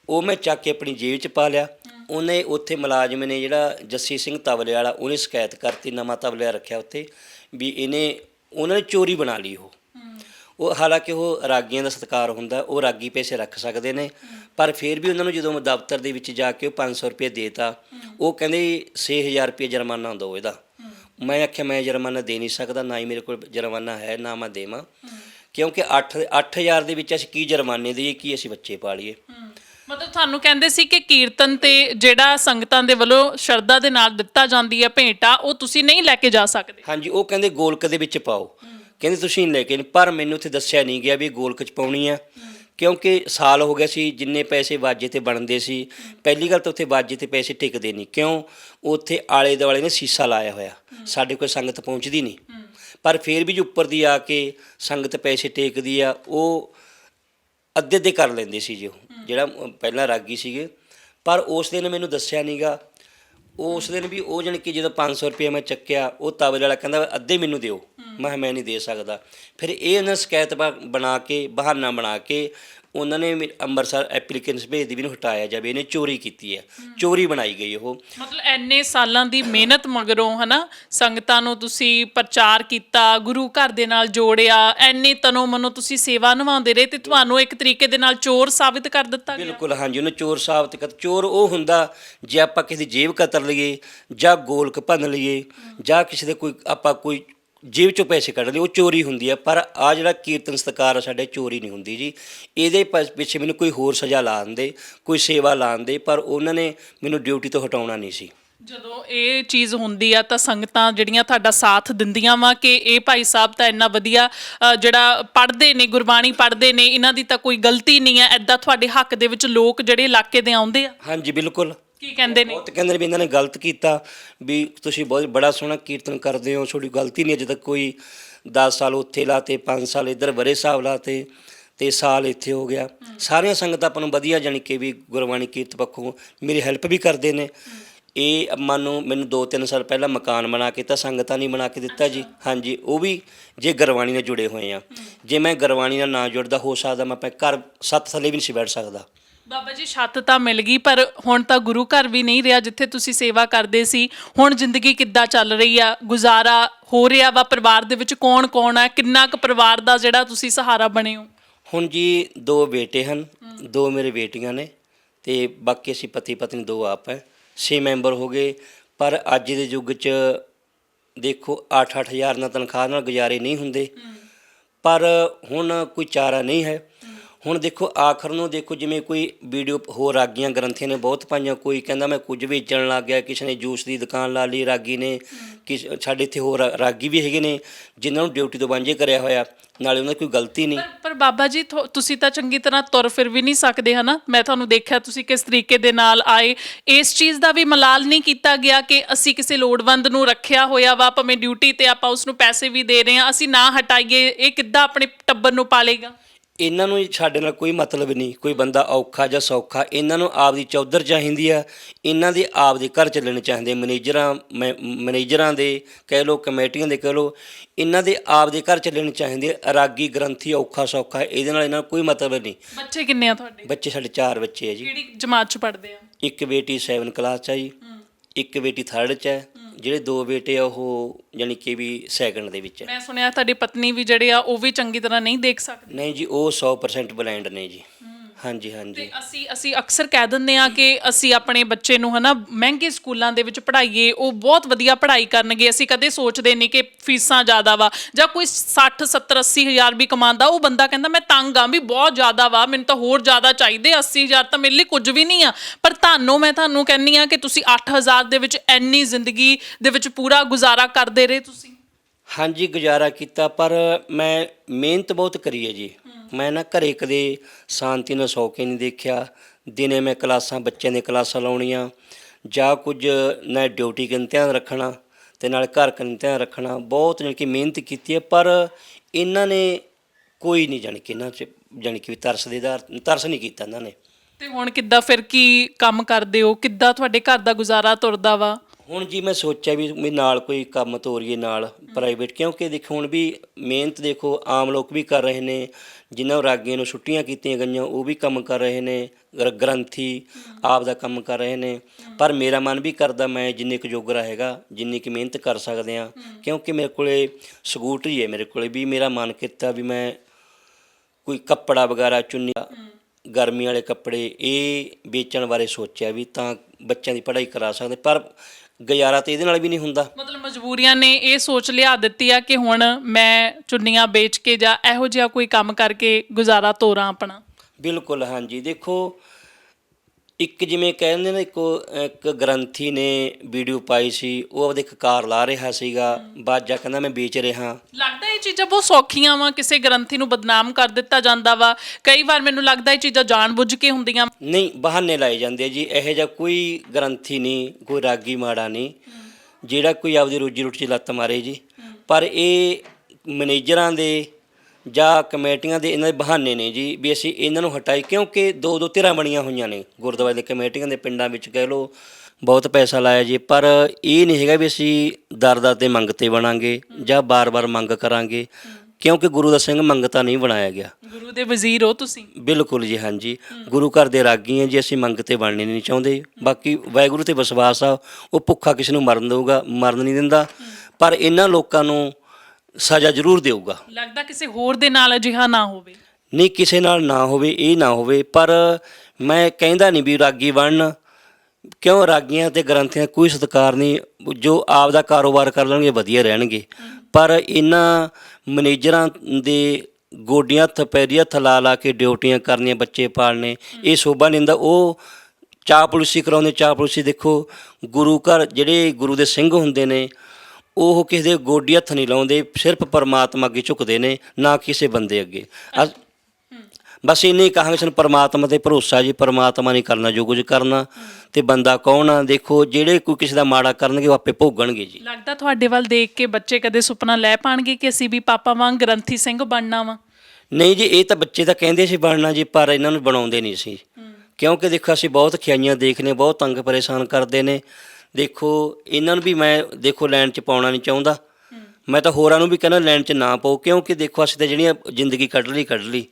ਉਹ ਮੈਂ ਚੱਕ ਕੇ ਆਪਣੀ ਜੇਬ 'ਚ ਪਾ ਲਿਆ। ਉਹਨੇ ਉੱਥੇ ਮੁਲਾਜ਼ਮ ਨੇ ਜਿਹੜਾ ਜੱਸੀ ਸਿੰਘ ਤਬਲੇ ਵਾਲਾ, ਉਹਨੇ ਸ਼ਿਕਾਇਤ ਕਰਤੀ, ਨਵਾਂ ਤਬਲਿਆ ਰੱਖਿਆ ਉੱਤੇ ਵੀ ਇਹਨੇ, ਉਹਨਾਂ ਨੇ ਚੋਰੀ ਬਣਾ ਲਈ ਉਹ। ਉਹ ਹਾਲਾਂਕਿ ਉਹ ਰਾਗੀਆਂ ਦਾ ਸਤਿਕਾਰ ਹੁੰਦਾ, ਉਹ ਰਾਗੀ ਪੈਸੇ ਰੱਖ ਸਕਦੇ ਨੇ, ਪਰ ਫਿਰ ਵੀ ਉਹਨਾਂ ਨੂੰ ਜਦੋਂ ਮੈਂ ਦਫ਼ਤਰ ਦੇ ਵਿੱਚ ਜਾ ਕੇ ਉਹ 500 ਰੁਪਏ ਦੇਤਾ, ਉਹ ਕਹਿੰਦੇ 6000 ਰੁਪਏ ਜੁਰਮਾਨਾ ਦਿਓ ਇਹਦਾ ਮੈਂ ਆਖਿਆ ਮੈਂ ਜੁਰਮਾਨਾ ਦੇ ਨਹੀਂ ਸਕਦਾ ਨਾ ਹੀ ਮੇਰੇ ਕੋਲ ਜੁਰਮਾਨਾ ਹੈ ਨਾ ਮੈਂ ਦੇਵਾਂ। ਕਿਉਂਕਿ 8 8000 ਦੇ ਵਿੱਚ ਅਸੀਂ ਕੀ ਜੁਰਮਾਨੇ ਦੇਈਏ ਕੀ ਅਸੀਂ ਬੱਚੇ ਪਾਲੀਏ? ਮਤਲਬ ਤੁਹਾਨੂੰ ਕਹਿੰਦੇ ਸੀ ਕਿ ਕੀਰਤਨ ਤੇ ਜਿਹੜਾ ਸੰਗਤਾਂ ਦੇ ਵੱਲੋਂ ਸ਼ਰਧਾ ਦੇ ਨਾਲ ਦਿੱਤਾ ਜਾਂਦੀ ਹੈ ਭੇਟਾ ਉਹ ਤੁਸੀਂ ਨਹੀਂ ਲੈ ਕੇ ਜਾ ਸਕਦੇ? ਹਾਂਜੀ ਉਹ ਕਹਿੰਦੇ ਗੋਲਕ ਦੇ ਵਿੱਚ ਪਾਓ। ਕਹਿੰਦੇ ਤੁਸੀਂ ਲੈ ਕੇ ਪਰ ਮੈਨੂੰ ਉੱਥੇ ਦੱਸਿਆ ਨਹੀਂ ਗਿਆ ਵੀ ਗੋਲਕ ਚ ਪਾਉਣੀ ਆ। ਕਿਉਂਕਿ ਸਾਲ ਹੋ ਗਿਆ ਸੀ, ਜਿੰਨੇ ਪੈਸੇ ਵਾਜੇ ਤੇ ਬਣਦੇ ਸੀ, ਪਹਿਲੀ ਗੱਲ ਤਾਂ ਉੱਥੇ ਵਾਜੇ ਤੇ ਪੈਸੇ ਟਿਕਦੇ ਨਹੀਂ। ਕਿਉਂ? ਉੱਥੇ ਆਲੇ ਦੁਆਲੇ ਨੇ ਸੀਸਾ ਲਾਇਆ ਹੋਇਆ। ਸਾਡੇ ਕੋਲ ਸੰਗਤ ਪਹੁੰਚਦੀ ਨਹੀਂ। ਪਰ ਫਿਰ ਵੀ ਜੋ ਉੱਪਰ ਦੀ ਆ ਕੇ ਸੰਗਤ ਪੈਸੇ ਟੇਕਦੀ ਆ, ਉਹ ਅੱਧੇ ਅੱਧੇ ਕਰ ਲੈਂਦੇ ਸੀ ਜੀ ਉਹ ਜਿਹੜਾ ਪਹਿਲਾਂ ਰਾਗੀ ਸੀਗੇ। ਪਰ ਉਸ ਦਿਨ ਮੈਨੂੰ ਦੱਸਿਆ ਨਹੀਂਗਾ ਉਸ ਦਿਨ ਵੀ ਉਹ ਜਾਣੀ ਕਿ ਜਦੋਂ 500 ਰੁਪਏ ਮੈਂ ਚੱਕਿਆ, ਉਹ ਤਬਲੇ ਵਾਲਾ ਕਹਿੰਦਾ, ਅੱਧੇ ਮੈਨੂੰ ਦਿਓ। ਮੈਂ ਮੈਂ ਨਹੀਂ ਦੇ ਸਕਦਾ। ਫਿਰ ਇਹ ਉਹਨਾਂ ਸ਼ਿਕਾਇਤ ਬਣਾ ਕੇ ਬਹਾਨਾ ਬਣਾ ਕੇ ਉਹਨਾਂ ਨੇ ਅੰਮ੍ਰਿਤਸਰ ਐਪਲੀਕੈਂਸ ਭੇਜ ਦੀ ਵੀ ਨੂੰ ਹਟਾਇਆ ਜਾਵੇ ਇਹਨੇ ਚੋਰੀ ਕੀਤੀ ਹੈ। ਚੋਰੀ ਬਣਾਈ ਗਈ ਉਹ। ਮਤਲਬ ਐਨੇ ਸਾਲਾਂ ਦੀ ਮਿਹਨਤ ਮਗਰੋਂ ਹਨਾ ਸੰਗਤਾਂ ਨੂੰ ਤੁਸੀਂ ਪ੍ਰਚਾਰ ਕੀਤਾ ਗੁਰੂ ਘਰ ਦੇ ਨਾਲ ਜੋੜਿਆ ਐਨੇ ਤਨੋਂ ਮਨੋਂ ਤੁਸੀਂ ਸੇਵਾ ਨਿਭਾਉਂਦੇ ਰਹੇ ਤੇ ਤੁਹਾਨੂੰ ਇੱਕ ਤਰੀਕੇ ਦੇ ਨਾਲ ਚੋਰ ਸਾਬਿਤ ਕਰ ਦਿੱਤਾ ਗਿਆ। ਬਿਲਕੁਲ ਹਾਂਜੀ ਉਹਨੇ ਚੋਰ ਸਾਬਤ ਕਰ ਚੋਰ ਉਹ ਹੁੰਦਾ ਜੇ ਆਪਾਂ ਕਿਸੇ ਦੀ ਜੇਬ ਕਤਰ ਲਈਏ ਜਾਂ ਗੋਲਕ ਭੰਨ ਲਈਏ ਜਾਂ ਕਿਸੇ ਦੇ ਕੋਈ ਆਪਾਂ ਕੋਈ ਜੇਬ ਚੋਂ ਪੈਸੇ ਕੱਢ ਲਏ ਉਹ ਚੋਰੀ ਹੁੰਦੀ ਹੈ ਪਰ ਆ ਜਿਹੜਾ ਕੀਰਤਨ ਸਤਕਾਰ ਆ ਸਾਡੇ ਚੋਰੀ ਨਹੀਂ ਹੁੰਦੀ ਜੀ। ਇਹਦੇ ਪਿੱਛੇ ਮੈਨੂੰ ਕੋਈ ਹੋਰ ਸਜ਼ਾ ਲਾ ਦਿੰਦੇ ਕੋਈ ਸੇਵਾ ਲਾ ਦਿੰਦੇ ਪਰ ਉਹਨਾਂ ਨੇ ਮੈਨੂੰ ਡਿਊਟੀ ਤੋਂ ਹਟਾਉਣਾ ਨਹੀਂ ਸੀ। ਜਦੋਂ ਇਹ ਚੀਜ਼ ਹੁੰਦੀ ਆ ਤਾਂ ਸੰਗਤਾਂ ਜਿਹੜੀਆਂ ਤੁਹਾਡਾ ਸਾਥ ਦਿੰਦੀਆਂ ਵਾ ਕਿ ਇਹ ਭਾਈ ਸਾਹਿਬ ਤਾਂ ਇੰਨਾ ਵਧੀਆ ਅ, ਜਿਹੜਾ ਪੜ੍ਹਦੇ ਨੇ ਗੁਰਬਾਣੀ ਪੜ੍ਹਦੇ ਨੇ ਇਹਨਾਂ ਦੀ ਤਾਂ ਕੋਈ ਗਲਤੀ ਨਹੀਂ ਹੈ ਐਦਾਂ ਤੁਹਾਡੇ ਹੱਕ ਦੇ ਵਿੱਚ ਲੋਕ ਜਿਹੜੇ ਇਲਾਕੇ ਦੇ ਆਉਂਦੇ ਆ। ਹਾਂਜੀ ਬਿਲਕੁਲ। ਕੀ ਕਹਿੰਦੇ ਨੇ? ਬਹੁਤ ਕਹਿੰਦੇ ਨੇ ਵੀ ਇਹਨਾਂ ਨੇ ਗਲਤ ਕੀਤਾ ਵੀ ਤੁਸੀਂ ਬਹੁਤ ਬੜਾ ਸੋਹਣਾ ਕੀਰਤਨ ਕਰਦੇ ਹੋ ਤੁਹਾਡੀ ਗਲਤੀ ਨਹੀਂ ਅਜੇ ਤੱਕ ਕੋਈ 10 ਸਾਲ ਉੱਥੇ ਲਾਤੇ 5 ਸਾਲ ਇੱਧਰ ਬਰੇ ਸਾਹਿਬ ਲਾਤੇ ਤੇ ਸਾਲ ਇੱਥੇ ਹੋ ਗਿਆ। ਸਾਰੀਆਂ ਸੰਗਤਾਂ ਆਪਾਂ ਨੂੰ ਵਧੀਆ ਜਾਣੀ ਕਿ ਵੀ ਗੁਰਬਾਣੀ ਕੀਰਤ ਪੱਖੋਂ ਮੇਰੀ ਹੈਲਪ ਵੀ ਕਰਦੇ ਨੇ। ਇਹ ਮੰਨ ਨੂੰ ਮੈਨੂੰ 2-3 ਸਾਲ ਪਹਿਲਾਂ ਮਕਾਨ ਬਣਾ ਕੇ ਤਾਂ ਸੰਗਤਾਂ ਨਹੀਂ ਬਣਾ ਕੇ ਦਿੱਤਾ ਜੀ। ਹਾਂਜੀ ਉਹ ਵੀ ਜੇ ਗੁਰਬਾਣੀ ਨਾਲ ਜੁੜੇ ਹੋਏ ਆ। ਜੇ ਮੈਂ ਗੁਰਬਾਣੀ ਨਾਲ ਨਾ ਜੁੜਦਾ ਹੋ ਸਕਦਾ ਮੈਂ ਆਪਣੇ ਘਰ ਸੱਤ ਥੱਲੇ ਵੀ ਨਹੀਂ ਸੀ ਬੈਠ ਸਕਦਾ। ਬਾਬਾ ਜੀ ਛੱਤ ਤਾਂ ਮਿਲ ਗਈ ਪਰ ਹੁਣ ਤਾਂ ਗੁਰੂ ਘਰ ਵੀ ਨਹੀਂ ਰਿਹਾ ਜਿੱਥੇ ਤੁਸੀਂ ਸੇਵਾ ਕਰਦੇ ਸੀ। ਹੁਣ ਜ਼ਿੰਦਗੀ ਕਿੱਦਾਂ ਚੱਲ ਰਹੀ ਆ? ਗੁਜ਼ਾਰਾ ਹੋ ਰਿਹਾ ਵਾ ਪਰਿਵਾਰ ਦੇ ਵਿੱਚ? ਕੌਣ ਕੌਣ ਆ? ਕਿੰਨਾ ਕੁ ਪਰਿਵਾਰ ਦਾ ਜਿਹੜਾ ਤੁਸੀਂ ਸਹਾਰਾ ਬਣੇ ਹੋ? ਹੁਣ ਜੀ ਦੋ ਬੇਟੇ ਹਨ ਦੋ ਮੇਰੇ ਬੇਟੀਆਂ ਨੇ ਤੇ ਬਾਕੀ ਅਸੀਂ ਪਤੀ ਪਤਨੀ ਦੋ ਆਪ ਹੈ 6 ਮੈਂਬਰ ਹੋ ਗਏ। ਪਰ ਅੱਜ ਦੇ ਯੁੱਗ 'ਚ ਦੇਖੋ 8-8 ਹਜ਼ਾਰ ਨਾਲ ਤਨਖਾਹ ਨਾਲ ਗੁਜ਼ਾਰੇ ਨਹੀਂ ਹੁੰਦੇ। ਪਰ ਹੁਣ ਕੋਈ ਚਾਰਾ ਨਹੀਂ ਹੈ। ਹੁਣ ਦੇਖੋ, ਆਖਰ ਨੂੰ ਦੇਖੋ, ਜਿਵੇਂ ਕੋਈ ਵੀਡੀਓ ਹੋਰ ਰਾਗੀਆਂ ਗ੍ਰੰਥੀਆਂ ਨੇ ਬਹੁਤ ਪਾਈਆਂ, ਕੋਈ ਕਹਿੰਦਾ ਮੈਂ ਕੁਝ ਵੇਚਣ ਲੱਗ ਗਿਆ, ਕਿਸੇ ਨੇ ਜੂਸ ਦੀ ਦੁਕਾਨ ਲਾ ਲਈ, ਰਾਗੀ ਨੇ, ਕਿਸ, ਸਾਡੇ ਇੱਥੇ ਹੋਰ ਰਾਗੀ ਵੀ ਹੈਗੇ ਨੇ, ਜਿਨ੍ਹਾਂ ਨੂੰ ਡਿਊਟੀ ਤੋਂ ਵਾਂਝੇ ਕਰਿਆ ਹੋਇਆ, ਨਾਲੇ ਉਹਨਾਂ ਦੀ ਕੋਈ ਗਲਤੀ ਨਹੀਂ। ਪਰ ਬਾਬਾ ਜੀ, ਥੋ- ਤੁਸੀਂ ਤਾਂ ਚੰਗੀ ਤਰ੍ਹਾਂ ਤੁਰ ਫਿਰ ਵੀ ਨਹੀਂ ਸਕਦੇ, ਹਨਾ? ਮੈਂ ਤੁਹਾਨੂੰ ਦੇਖਿਆ, ਤੁਸੀਂ ਕਿਸ ਤਰੀਕੇ ਦੇ ਨਾਲ ਆਏ। ਇਸ ਚੀਜ਼ ਦਾ ਵੀ ਮਲਾਲ ਨਹੀਂ ਕੀਤਾ ਗਿਆ ਕਿ ਅਸੀਂ ਕਿਸੇ ਲੋੜਵੰਦ ਨੂੰ ਰੱਖਿਆ ਹੋਇਆ ਵਾ, ਭਾਵੇਂ ਡਿਊਟੀ ਤੇ ਆਪਾਂ ਉਸ ਨੂੰ ਪੈਸੇ ਵੀ ਦੇ ਰਹੇ ਹਾਂ, ਅਸੀਂ ਨਾ ਹਟਾਈਏ, ਇਹ ਕਿੱਦਾਂ ਆਪਣੇ ਟੱਬਰ ਨੂੰ ਪਾਲੇਗਾ? ਇਹਨਾਂ ਨੂੰ ਸਾਡੇ ਨਾਲ ਕੋਈ ਮਤਲਬ ਨਹੀਂ ਕੋਈ ਬੰਦਾ ਔਖਾ ਜਾਂ ਸੌਖਾ ਇਹਨਾਂ ਨੂੰ ਆਪਦੀ ਚੌਧਰ ਚਾਹੀਦੀ ਆ ਇਹਨਾਂ ਦੇ ਆਪਦੇ ਘਰ ਚੱਲਣੇ ਚਾਹੀਦੇ ਮੈਨੇਜਰਾਂ ਮੈਨੇਜਰਾਂ ਦੇ ਕਹਿ ਲੋ ਕਮੇਟੀਆਂ ਦੇ ਕਹਿ ਲੋ ਇਹਨਾਂ ਦੇ ਆਪਦੇ ਘਰ ਚੱਲਣੇ ਚਾਹੀਦੇ। ਰਾਗੀ ਗ੍ਰੰਥੀ ਔਖਾ ਸੌਖਾ ਇਹਦੇ ਨਾਲ ਇਹਨਾਂ ਨੂੰ ਕੋਈ ਮਤਲਬ ਨਹੀਂ। ਬੱਚੇ ਕਿੰਨੇ ਆ ਤੁਹਾਡੇ? ਬੱਚੇ ਸਾਡੇ ਚਾਰ ਬੱਚੇ ਆ ਜੀ। ਕਿਹੜੀ ਜਮਾਤ ਚ ਪੜ੍ਹਦੇ ਆ? ਇੱਕ ਬੇਟੀ 7 ਕਲਾਸ ਚ ਆ ਜੀ ਇੱਕ ਬੇਟੀ 3rd ਚ ਹੈ ਜਿਹੜੇ ਦੋ ਬੇਟੇ ਆ ਉਹ ਯਾਨੀ ਕਿ ਵੀ ਸੈਕੰਡ ਦੇ ਵਿੱਚ ਹੈ ਮੈਂ ਸੁਣਿਆ ਤੁਹਾਡੀ ਪਤਨੀ ਵੀ ਜਿਹੜੇ ਆ ਉਹ ਵੀ ਚੰਗੀ ਤਰ੍ਹਾਂ ਨਹੀਂ ਦੇਖ ਸਕਦੇ। ਨਹੀਂ ਜੀ ਉਹ 100% ਬਲਾਈਂਡ ਨੇ ਜੀ। ਹਾਂਜੀ ਹਾਂਜੀ। ਤੇ ਅਸੀਂ ਅਸੀਂ ਅਕਸਰ ਕਹਿ ਦਿੰਦੇ ਆ ਕਿ ਅਸੀਂ ਆਪਣੇ ਬੱਚੇ ਨੂੰ ਹਨਾ ਮਹਿੰਗੇ ਸਕੂਲਾਂ ਦੇ ਵਿੱਚ ਪੜ੍ਹਾਈਏ ਉਹ ਬਹੁਤ ਵਧੀਆ ਪੜ੍ਹਾਈ ਕਰਨਗੇ। ਅਸੀਂ ਕਦੇ ਸੋਚਦੇ ਨਹੀਂ ਕਿ ਫੀਸਾਂ ਜ਼ਿਆਦਾ ਵਾ ਜਾਂ ਕੋਈ 60 70 80 ਹਜ਼ਾਰ ਵੀ ਕਮਾਉਂਦਾ ਉਹ ਬੰਦਾ ਕਹਿੰਦਾ ਮੈਂ ਤੰਗ ਆ ਵੀ ਬਹੁਤ ਜ਼ਿਆਦਾ ਵਾ ਮੈਨੂੰ ਤਾਂ ਹੋਰ ਜ਼ਿਆਦਾ ਚਾਹੀਦੇ 80 ਹਜ਼ਾਰ ਤਾਂ ਮੇਰੇ ਲਈ ਕੁਝ ਵੀ ਨਹੀਂ ਆ। ਪਰ ਤੁਹਾਨੂੰ ਮੈਂ ਤੁਹਾਨੂੰ ਕਹਿੰਨੀ ਆ ਕਿ ਤੁਸੀਂ 8000 ਦੇ ਵਿੱਚ ਐਨੀ ਜ਼ਿੰਦਗੀ ਦੇ ਵਿੱਚ ਪੂਰਾ ਗੁਜ਼ਾਰਾ ਕਰਦੇ ਰਹੇ ਤੁਸੀਂ। ਹਾਂਜੀ ਗੁਜ਼ਾਰਾ ਕੀਤਾ ਪਰ ਮੈਂ ਮਿਹਨਤ ਬਹੁਤ ਕਰੀ ਹੈ ਜੀ। ਮੈਂ ਨਾ ਘਰੇ ਕਦੇ ਸ਼ਾਂਤੀ ਨਾਲ ਸੌ ਕੇ ਨਹੀਂ ਦੇਖਿਆ। ਦਿਨੇ ਮੈਂ ਕਲਾਸਾਂ, ਬੱਚਿਆਂ ਦੀਆਂ ਕਲਾਸਾਂ ਲਾਉਣੀਆਂ, ਜਾਂ ਕੁਝ ਨਾ ਡਿਊਟੀ ਕਨ ਧਿਆਨ ਰੱਖਣਾ ਤੇ ਨਾਲ ਘਰ ਕਨ ਧਿਆਨ ਰੱਖਣਾ। ਬਹੁਤ ਜਾਣੀ ਕਿ ਮਿਹਨਤ ਕੀਤੀ ਹੈ, ਪਰ ਇਹਨਾਂ ਨੇ ਕੋਈ ਨਹੀਂ ਜਾਣੀ ਕਿ ਇਹਨਾਂ 'ਚ ਜਾਣੀ ਕਿ ਵੀ ਤਰਸ ਦੇ ਆਧਾਰ, ਤਰਸ ਨਹੀਂ ਕੀਤਾ ਇਹਨਾਂ ਨੇ। ਤੇ ਹੁਣ ਕਿੱਦਾਂ ਫਿਰ ਕੀ ਕੰਮ ਕਰਦੇ ਹੋ? ਕਿੱਦਾਂ ਤੁਹਾਡੇ ਘਰ ਦਾ ਗੁਜ਼ਾਰਾ ਤੁਰਦਾ ਵਾ? ਹੁਣ ਜੀ ਮੈਂ ਸੋਚਿਆ ਵੀ ਵੀ ਨਾਲ ਕੋਈ ਕੰਮ ਤੋਰੀਏ ਨਾਲ ਪ੍ਰਾਈਵੇਟ ਕਿਉਂਕਿ ਦੇਖੋ ਹੁਣ ਵੀ ਮਿਹਨਤ ਦੇਖੋ ਆਮ ਲੋਕ ਵੀ ਕਰ ਰਹੇ ਨੇ ਜਿਨ੍ਹਾਂ ਰਾਗੀਆਂ ਨੂੰ ਛੁੱਟੀਆਂ ਕੀਤੀਆਂ ਗਈਆਂ ਉਹ ਵੀ ਕੰਮ ਕਰ ਰਹੇ ਨੇ ਗ੍ਰ- ਗ੍ਰੰਥੀ ਆਪ ਦਾ ਕੰਮ ਕਰ ਰਹੇ ਨੇ। ਪਰ ਮੇਰਾ ਮਨ ਵੀ ਕਰਦਾ ਮੈਂ ਜਿੰਨੇ ਕੁ ਜੋਗਰਾ ਹੈਗਾ ਜਿੰਨੀ ਕੁ ਮਿਹਨਤ ਕਰ ਸਕਦੇ ਆ ਕਿਉਂਕਿ ਮੇਰੇ ਕੋਲੇ ਸਕੂਟਰੀ ਹੈ ਮੇਰੇ ਕੋਲੇ ਵੀ ਮੇਰਾ ਮਨ ਕੀਤਾ ਵੀ ਮੈਂ ਕੋਈ ਕੱਪੜਾ ਵਗੈਰਾ ਚੁੰਨੀ ਗਰਮੀ ਵਾਲੇ ਕੱਪੜੇ ਇਹ ਵੇਚਣ ਬਾਰੇ ਸੋਚਿਆ ਵੀ ਤਾਂ ਬੱਚਿਆਂ ਦੀ ਪੜ੍ਹਾਈ ਕਰਾ ਸਕਦੇ ਪਰ ਗੁਜ਼ਾਰਾ ਤੇ ਇਹਦੇ ਨਾਲ ਵੀ ਨਹੀਂ ਹੁੰਦਾ। ਮਤਲਬ ਮਜਬੂਰੀਆਂ ਨੇ ਇਹ ਸੋਚ ਲਿਆ ਦਿੱਤੀ ਆ ਕਿ ਹੁਣ ਮੈਂ ਚੁੰਨੀਆਂ ਵੇਚ ਕੇ ਜਾਂ ਇਹੋ ਜਿਹਾ ਕੋਈ ਕੰਮ ਕਰਕੇ ਗੁਜ਼ਾਰਾ ਤੋਰਾਂ ਆਪਣਾ। ਬਿਲਕੁਲ ਹਾਂਜੀ। ਦੇਖੋ ਇੱਕ ਜਿਵੇਂ ਕਹਿੰਦੇ ਨੇ ਇੱਕੋ ਇੱਕ ਗ੍ਰੰਥੀ ਨੇ ਵੀਡੀਓ ਪਾਈ ਸੀ ਉਹ ਆਪਦੇ ਇੱਕ ਕਾਰ ਲਾ ਰਿਹਾ ਸੀਗਾ ਬਾਜਾ ਕਹਿੰਦਾ ਮੈਂ ਵੇਚ ਰਿਹਾ। ਲੱਗਦਾ ਇਹ ਚੀਜ਼ਾਂ ਬਹੁਤ ਸੌਖੀਆਂ ਵਾ ਕਿਸੇ ਗ੍ਰੰਥੀ ਨੂੰ ਬਦਨਾਮ ਕਰ ਦਿੱਤਾ ਜਾਂਦਾ ਵਾ। ਕਈ ਵਾਰ ਮੈਨੂੰ ਲੱਗਦਾ ਇਹ ਚੀਜ਼ਾਂ ਜਾਣਬੁੱਝ ਕੇ ਹੁੰਦੀਆਂ। ਨਹੀਂ ਬਹਾਨੇ ਲਾਏ ਜਾਂਦੇ ਆ ਜੀ ਇਹੋ ਜਿਹਾ ਕੋਈ ਗ੍ਰੰਥੀ ਨਹੀਂ ਕੋਈ ਰਾਗੀ ਮਾੜਾ ਨਹੀਂ ਜਿਹੜਾ ਕੋਈ ਆਪਦੀ ਰੋਜੀ ਰੋਟੀ 'ਚ ਲੱਤ ਮਾਰੇ ਜੀ। ਪਰ ਇਹ ਮੈਨੇਜਰਾਂ ਦੇ ਜਾਂ ਕਮੇਟੀਆਂ ਦੇ ਇਹਨਾਂ ਦੇ ਬਹਾਨੇ ਨੇ ਜੀ ਵੀ ਅਸੀਂ ਇਹਨਾਂ ਨੂੰ ਹਟਾਈ ਕਿਉਂਕਿ ਦੋ ਦੋ ਧਿਰਾਂ ਬਣੀਆਂ ਹੋਈਆਂ ਨੇ ਗੁਰਦੁਆਰੇ ਦੇ ਕਮੇਟੀਆਂ ਦੇ ਪਿੰਡਾਂ ਵਿੱਚ ਕਹਿ ਲਓ ਬਹੁਤ ਪੈਸਾ ਲਾਇਆ ਜੀ ਪਰ ਇਹ ਨਹੀਂ ਹੈਗਾ ਵੀ ਅਸੀਂ ਦਰ ਦਰ ਤੇ ਮੰਗਤੇ ਬਣਾਂਗੇ ਜਾਂ ਬਾਰ-ਬਾਰ ਮੰਗ ਕਰਾਂਗੇ ਕਿਉਂਕਿ ਗੁਰੂ ਦਾ ਸਿੰਘ ਮੰਗਤਾ ਨਹੀਂ ਬਣਾਇਆ ਗਿਆ। ਗੁਰੂ ਦੇ ਵਜ਼ੀਰ ਹੋ ਤੁਸੀਂ? ਬਿਲਕੁਲ ਜੀ ਹਾਂਜੀ ਗੁਰੂ ਘਰ ਦੇ ਰਾਗੀ ਹਾਂ ਜੀ ਅਸੀਂ ਮੰਗਤੇ ਬਣਨੇ ਨਹੀਂ ਚਾਹੁੰਦੇ। ਬਾਕੀ ਵਾਹਿਗੁਰੂ ਤੇ ਵਿਸ਼ਵਾਸ ਆ ਉਹ ਭੁੱਖਾ ਕਿਸੇ ਨੂੰ ਮਰਨ ਦਊਗਾ ਮਰਨ ਨਹੀਂ ਦਿੰਦਾ। ਪਰ ਇਹਨਾਂ ਲੋਕਾਂ ਨੂੰ ਸਜ਼ਾ ਜ਼ਰੂਰ ਦੇਊਗਾ। ਲੱਗਦਾ ਕਿਸੇ ਹੋਰ ਦੇ ਨਾਲ ਅਜਿਹਾ ਨਾ ਹੋਵੇ। ਨਹੀਂ ਕਿਸੇ ਨਾਲ ਨਾ ਹੋਵੇ ਇਹ ਨਾ ਹੋਵੇ ਪਰ ਮੈਂ ਕਹਿੰਦਾ ਨਹੀਂ ਵੀ ਰਾਗੀ ਬਣਨ। ਕਿਉਂ? ਰਾਗੀਆਂ ਤੇ ਗ੍ਰੰਥੀਆਂ ਕੋਈ ਸਤਿਕਾਰ ਨਹੀਂ। ਜੋ ਆਪ ਦਾ ਕਾਰੋਬਾਰ ਕਰ ਲੈਣਗੇ ਵਧੀਆ ਰਹਿਣਗੇ। ਪਰ ਇਹਨਾਂ ਮੈਨੇਜਰਾਂ ਦੇ ਗੋਡੀਆਂ ਹੱਥ ਪੈਰੀ ਹੱਥ ਲਾ ਕੇ ਡਿਊਟੀਆਂ ਕਰਨੀਆਂ ਬੱਚੇ ਪਾਲਣੇ ਇਹ ਸ਼ੋਭਾ ਨਹੀਂ ਹੁੰਦਾ। ਉਹ ਚਾਪਲੂਸੀ ਕਰਾਉਂਦੇ ਚਾਪਲੂਸੀ ਦੇਖੋ ਗੁਰੂ ਘਰ ਜਿਹੜੇ ਗੁਰੂ ਦੇ ਸਿੰਘ ਹੁੰਦੇ ਨੇ ਉਹ ਕਿਸੇ ਦੇ ਗੋਡੀ ਹੱਥ ਨਹੀਂ ਲਾਉਂਦੇ ਸਿਰਫ ਪਰਮਾਤਮਾ ਅੱਗੇ ਝੁਕਦੇ ਨੇ ਨਾ ਕਿਸੇ ਬੰਦੇ ਅੱਗੇ। ਅਸ- ਬਸ ਇੰਨੇ ਕਹਾਂਗੇ ਸਾਨੂੰ ਪਰਮਾਤਮਾ ਤੇ ਭਰੋਸਾ ਜੀ ਪਰਮਾਤਮਾ ਨਹੀਂ ਕਰਨਾ ਜੋ ਕੁਝ ਕਰਨਾ ਤੇ ਬੰਦਾ ਕੌਣ ਆ ਦੇਖੋ ਜਿਹੜੇ ਕੋਈ ਕਿਸੇ ਦਾ ਮਾੜਾ ਕਰਨਗੇ ਉਹ ਆਪੇ ਭੋਗਣਗੇ ਜੀ। ਲੱਗਦਾ ਤੁਹਾਡੇ ਵੱਲ ਦੇਖ ਕੇ ਬੱਚੇ ਕਦੇ ਸੁਪਨਾ ਲੈ ਪਾਣਗੇ ਕਿ ਅਸੀਂ ਵੀ ਪਾਪਾ ਵਾਂਗ ਗ੍ਰੰਥੀ ਸਿੰਘ ਬਣਨਾ ਵਾ? ਨਹੀਂ ਜੀ ਇਹ ਤਾਂ ਬੱਚੇ ਤਾਂ ਕਹਿੰਦੇ ਸੀ ਬਣਨਾ ਜੀ ਪਰ ਇਹਨਾਂ ਨੂੰ ਬਣਾਉਂਦੇ ਨਹੀਂ ਸੀ। ਕਿਉਂਕਿ ਦੇਖੋ ਅਸੀਂ ਬਹੁਤ ਖਿਆਈਆਂ ਦੇਖਨੇ ਬਹੁਤ ਤੰਗ ਪਰੇਸ਼ਾਨ ਕਰਦੇ ਨੇ। ਦੇਖੋ ਇਹਨਾਂ ਨੂੰ ਵੀ ਮੈਂ ਦੇਖੋ ਲਾਈਨ 'ਚ ਪਾਉਣਾ ਨਹੀਂ ਚਾਹੁੰਦਾ। ਮੈਂ ਤਾਂ ਹੋਰਾਂ ਨੂੰ ਵੀ ਕਹਿੰਦਾ ਲਾਈਨ 'ਚ ਨਾ ਪਾਓ ਕਿਉਂਕਿ ਦੇਖੋ ਅਸੀਂ ਤਾਂ ਜਿਹੜੀਆਂ ਜ਼ਿੰਦਗੀ ਕੱਢ ਲਈ ਕੱਢ ਲਈ।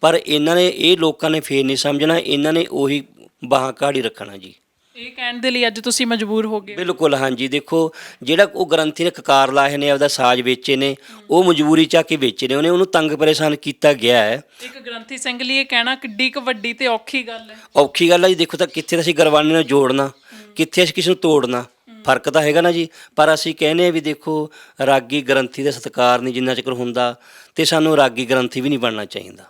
ਪਰ ਇਹਨਾਂ ਨੇ ਇਹ ਲੋਕਾਂ ਨੇ ਫੇਰ ਨਹੀਂ ਸਮਝਣਾ ਇਹਨਾਂ ਨੇ ਉਹੀ ਬਾਹਾਂ ਕਾੜੀ ਰੱਖਣਾ ਜੀ। ਇਹ ਕਹਿਣ ਦੇ ਲਈ ਅੱਜ ਤੁਸੀਂ ਮਜਬੂਰ ਹੋ ਗਏ ਬਿਲਕੁਲ ਹਾਂਜੀ। ਦੇਖੋ ਜਿਹੜਾ ਉਹ ਗ੍ਰੰਥੀ ਨੇ ਕਕਾਰ ਲਾਏ ਨੇ ਆਪਦਾ ਸਾਜ਼ ਵੇਚੇ ਨੇ ਉਹ ਮਜਬੂਰੀ ਚ ਕੇ ਵੇਚੇ ਨੇ ਉਹਨੇ ਉਹਨੂੰ ਤੰਗ ਪਰੇਸ਼ਾਨ ਕੀਤਾ ਗਿਆ ਹੈ। ਇੱਕ ਗ੍ਰੰਥੀ ਸਿੰਘ ਲਈ ਇਹ ਕਹਿਣਾ ਕਿੱਡੀ ਕੁ ਵੱਡੀ ਤੇ ਔਖੀ ਗੱਲ ਹੈ। ਔਖੀ ਗੱਲ ਹੈ ਜੀ। ਦੇਖੋ ਤਾਂ ਕਿੱਥੇ ਤਾਂ ਅਸੀਂ ਗਰਵਾਨੇ ਨੂੰ ਜੋੜਨਾ। ਕਿੱਥੇ ਅਸੀਂ ਕਿਸੇ ਨੂੰ ਤੋੜਨਾ? ਫ਼ਰਕ ਤਾਂ ਹੈਗਾ ਨਾ ਜੀ। ਪਰ ਅਸੀਂ ਕਹਿੰਦੇ ਆ ਵੀ ਦੇਖੋ ਰਾਗੀ ਗ੍ਰੰਥੀ ਦਾ ਸਤਿਕਾਰ ਨਹੀਂ ਜਿੰਨਾ ਚਿਰ ਹੁੰਦਾ ਤੇ ਸਾਨੂੰ ਰਾਗੀ ਗ੍ਰੰਥੀ ਵੀ ਨਹੀਂ ਬਣਨਾ ਚਾਹੀਦਾ।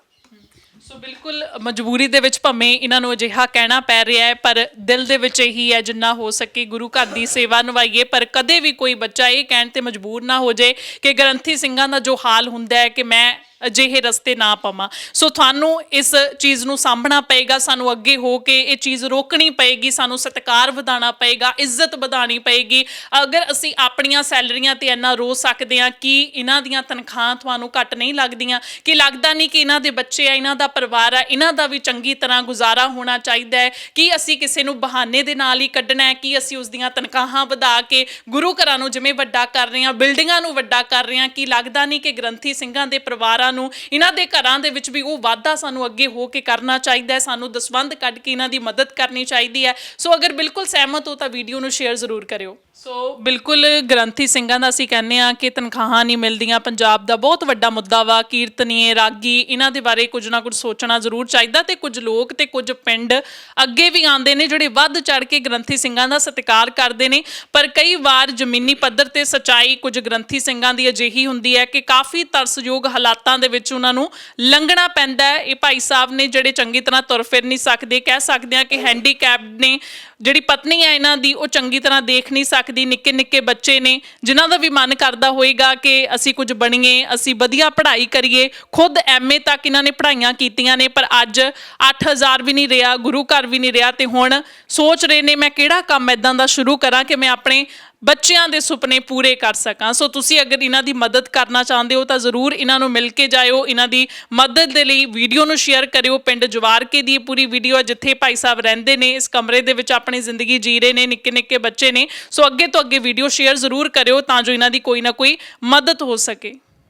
ਸੋ ਬਿਲਕੁਲ ਮਜਬੂਰੀ ਦੇ ਵਿੱਚ ਭਵੇਂ ਇਹਨਾਂ ਨੂੰ ਅਜਿਹਾ ਕਹਿਣਾ ਪੈ ਰਿਹਾ ਹੈ ਪਰ ਦਿਲ ਦੇ ਵਿੱਚ ਇਹੀ ਹੈ ਜਿੰਨਾ ਹੋ ਸਕੇ ਗੁਰੂ ਘਰ ਦੀ ਸੇਵਾ ਨਿਭਾਈਏ। ਪਰ ਕਦੇ ਵੀ ਕੋਈ ਬੱਚਾ ਇਹ ਕਹਿਣ ਤੇ ਮਜਬੂਰ ਨਾ ਹੋ ਜਾਏ ਕਿ ਗ੍ਰੰਥੀ ਸਿੰਘਾਂ ਦਾ ਜੋ ਹਾਲ ਹੁੰਦਾ ਹੈ ਕਿ ਮੈਂ ਅਜਿਹੇ ਰਸਤੇ ਨਾ ਪਵਾਂ। ਸੋ ਤੁਹਾਨੂੰ ਇਸ ਚੀਜ਼ ਨੂੰ ਸਾਂਭਣਾ ਪਏਗਾ, ਸਾਨੂੰ ਅੱਗੇ ਹੋ ਕੇ ਇਹ ਚੀਜ਼ ਰੋਕਣੀ ਪਏਗੀ, ਸਾਨੂੰ ਸਤਿਕਾਰ ਵਧਾਉਣਾ ਪਏਗਾ, ਇੱਜ਼ਤ ਵਧਾਉਣੀ ਪਏਗੀ। ਅਗਰ ਅਸੀਂ ਆਪਣੀਆਂ ਸੈਲਰੀਆਂ ਤੇ ਇੰਨਾ ਰੋ ਸਕਦੇ ਹਾਂ ਕਿ ਇਹਨਾਂ ਦੀਆਂ ਤਨਖਾਹਾਂ ਤੁਹਾਨੂੰ ਘੱਟ ਨਹੀਂ ਲੱਗਦੀਆਂ, ਕਿ ਲੱਗਦਾ ਨਹੀਂ ਕਿ ਇਹਨਾਂ ਦੇ ਬੱਚੇ ਆ, ਇਹਨਾਂ ਦਾ ਪਰਿਵਾਰ ਆ, ਇਹਨਾਂ ਦਾ ਵੀ ਚੰਗੀ ਤਰ੍ਹਾਂ ਗੁਜ਼ਾਰਾ ਹੋਣਾ ਚਾਹੀਦਾ ਹੈ ਕਿ ਅਸੀਂ ਕਿਸੇ ਨੂੰ ਬਹਾਨੇ ਦੇ ਨਾਲ ਹੀ ਕੱਢਣਾ ਹੈ ਕਿ ਅਸੀਂ ਉਸ ਦੀਆਂ ਤਨਖਾਹਾਂ ਵਧਾ ਕੇ ਗੁਰੂ ਘਰਾਂ ਨੂੰ ਜਿਵੇਂ ਵੱਡਾ ਕਰ ਰਹੇ ਹਾਂ, ਬਿਲਡਿੰਗਾਂ ਨੂੰ ਵੱਡਾ ਕਰ ਰਹੇ ਹਾਂ, ਕਿ ਲੱਗਦਾ ਨਹੀਂ ਕਿ ਗ੍ਰੰਥੀ ਸਿੰਘਾਂ ਦੇ ਪਰਿਵਾਰ ਨੂੰ, ਇਹਨਾਂ ਦੇ ਘਰਾਂ ਦੇ ਵਿੱਚ ਵੀ ਉਹ ਵਾਧਾ ਸਾਨੂੰ ਅੱਗੇ ਹੋ ਕੇ ਕਰਨਾ ਚਾਹੀਦਾ ਹੈ, ਸਾਨੂੰ ਦਸਵੰਧ ਕੱਢ ਕੇ ਇਹਨਾਂ ਦੀ ਮਦਦ ਕਰਨੀ ਚਾਹੀਦੀ ਹੈ। ਸੋ ਅਗਰ ਬਿਲਕੁਲ ਸਹਿਮਤ ਹੋ ਤਾਂ ਵੀਡੀਓ ਨੂੰ ਸ਼ੇਅਰ ਜ਼ਰੂਰ ਕਰਿਓ। ਸੋ ਬਿਲਕੁਲ ਗ੍ਰੰਥੀ ਸਿੰਘਾਂ ਦਾ ਅਸੀਂ ਕਹਿੰਦੇ ਆ ਕਿ ਤਨਖਾਹਾਂ ਨਹੀਂ ਮਿਲਦੀਆਂ ਪੰਜਾਬ ਦਾ ਬਹੁਤ ਵੱਡਾ ਮੁੱਦਾ ਵਾ ਕੀਰਤਨੀਏ ਰਾਗੀ ਇਹਨਾਂ ਦੇ ਬਾਰੇ ਕੁਝ ਨਾ ਕੁਝ ਸੋਚਣਾ ਜ਼ਰੂਰ ਚਾਹੀਦਾ ਤੇ ਕੁਝ ਲੋਕ ਤੇ ਕੁਝ ਪਿੰਡ ਅੱਗੇ ਵੀ ਆਉਂਦੇ ਨੇ ਜਿਹੜੇ ਵੱਧ ਚੜ ਕੇ ਗ੍ਰੰਥੀ ਸਿੰਘਾਂ ਦਾ ਸਤਿਕਾਰ ਕਰਦੇ ਨੇ ਪਰ ਕਈ ਵਾਰ ਜ਼ਮੀਨੀ ਪੱਧਰ ਤੇ ਸਚਾਈ ਕੁਝ ਗ੍ਰੰਥੀ ਸਿੰਘਾਂ ਦੀ ਅਜਿਹੀ ਹੁੰਦੀ ਹੈ ਕਿ ਕਾਫੀ ਤਰਸਯੋਗ ਹਾਲਾਤਾਂ ਦੇ ਵਿੱਚ ਉਹਨਾਂ ਨੂੰ ਲੰਘਣਾ ਪੈਂਦਾ ਹੈ। ਇਹ ਭਾਈ ਸਾਹਿਬ ਨੇ ਜਿਹੜੇ ਚੰਗੀ ਤਰ੍ਹਾਂ ਤੁਰ ਫਿਰ ਨਹੀਂ ਸਕਦੇ ਕਹਿ ਸਕਦੇ ਆ ਕਿ ਹੈਂਡੀਕੈਪਡ ਨੇ ਜਿਹੜੀ ਪਤਨੀ ਹੈ ਇਹਨਾਂ ਦੀ, ਉਹ ਚੰਗੀ ਤਰ੍ਹਾਂ ਦੇਖ ਨਹੀਂ ਸਕਦੀ, ਨਿੱਕੇ ਨਿੱਕੇ ਬੱਚੇ ਨੇ, ਜਿਨ੍ਹਾਂ ਦਾ ਵੀ ਮਨ ਕਰਦਾ ਹੋਏਗਾ ਕਿ ਅਸੀਂ ਕੁਝ ਬਣੀਏ, ਅਸੀਂ ਵਧੀਆ ਪੜ੍ਹਾਈ ਕਰੀਏ। ਖੁਦ ਐਮਏ ਤੱਕ ਇਹਨਾਂ ਨੇ ਪੜ੍ਹਾਈਆਂ ਕੀਤੀਆਂ ਨੇ, ਪਰ ਅੱਜ 8000 ਵੀ ਨਹੀਂ ਰਿਹਾ, ਗੁਰੂ ਘਰ ਵੀ ਨਹੀਂ ਰਿਹਾ, ਤੇ ਹੁਣ ਸੋਚ ਰਹੇ ਨੇ ਮੈਂ ਕਿਹੜਾ ਕੰਮ ਇਦਾਂ ਦਾ ਸ਼ੁਰੂ ਕਰਾਂ ਕਿ ਮੈਂ ਆਪਣੇ ਬੱਚਿਆਂ ਦੇ ਸੁਪਨੇ ਪੂਰੇ ਕਰ ਸਕਾਂ। ਸੋ ਤੁਸੀਂ ਅਗਰ ਇਹਨਾਂ ਦੀ ਮਦਦ ਕਰਨਾ ਚਾਹੁੰਦੇ ਹੋ ਤਾਂ ਜ਼ਰੂਰ ਇਹਨਾਂ ਨੂੰ ਮਿਲ ਕੇ ਜਾਇਓ, ਇਹਨਾਂ ਦੀ ਮਦਦ ਦੇ ਲਈ ਵੀਡੀਓ ਨੂੰ ਸ਼ੇਅਰ ਕਰਿਓ। ਪਿੰਡ ਜਵਾਰਕੇ ਦੀ ਪੂਰੀ ਵੀਡੀਓ ਹੈ ਜਿੱਥੇ ਭਾਈ ਸਾਹਿਬ ਰਹਿੰਦੇ ਨੇ, ਇਸ ਕਮਰੇ ਦੇ ਵਿੱਚ ਆਪਣੀ ਜ਼ਿੰਦਗੀ ਜੀ ਰਹੇ ਨੇ ਨਿੱਕੇ ਨਿੱਕੇ ਬੱਚੇ ਨੇ। ਸੋ ਅੱਗੇ ਤੋਂ ਅੱਗੇ ਵੀਡੀਓ ਸ਼ੇਅਰ ਜ਼ਰੂਰ ਕਰਿਓ ਤਾਂ ਜੋ ਇਹਨਾਂ ਦੀ ਕੋਈ ਨਾ ਕੋਈ ਮਦਦ ਹੋ ਸਕੇ।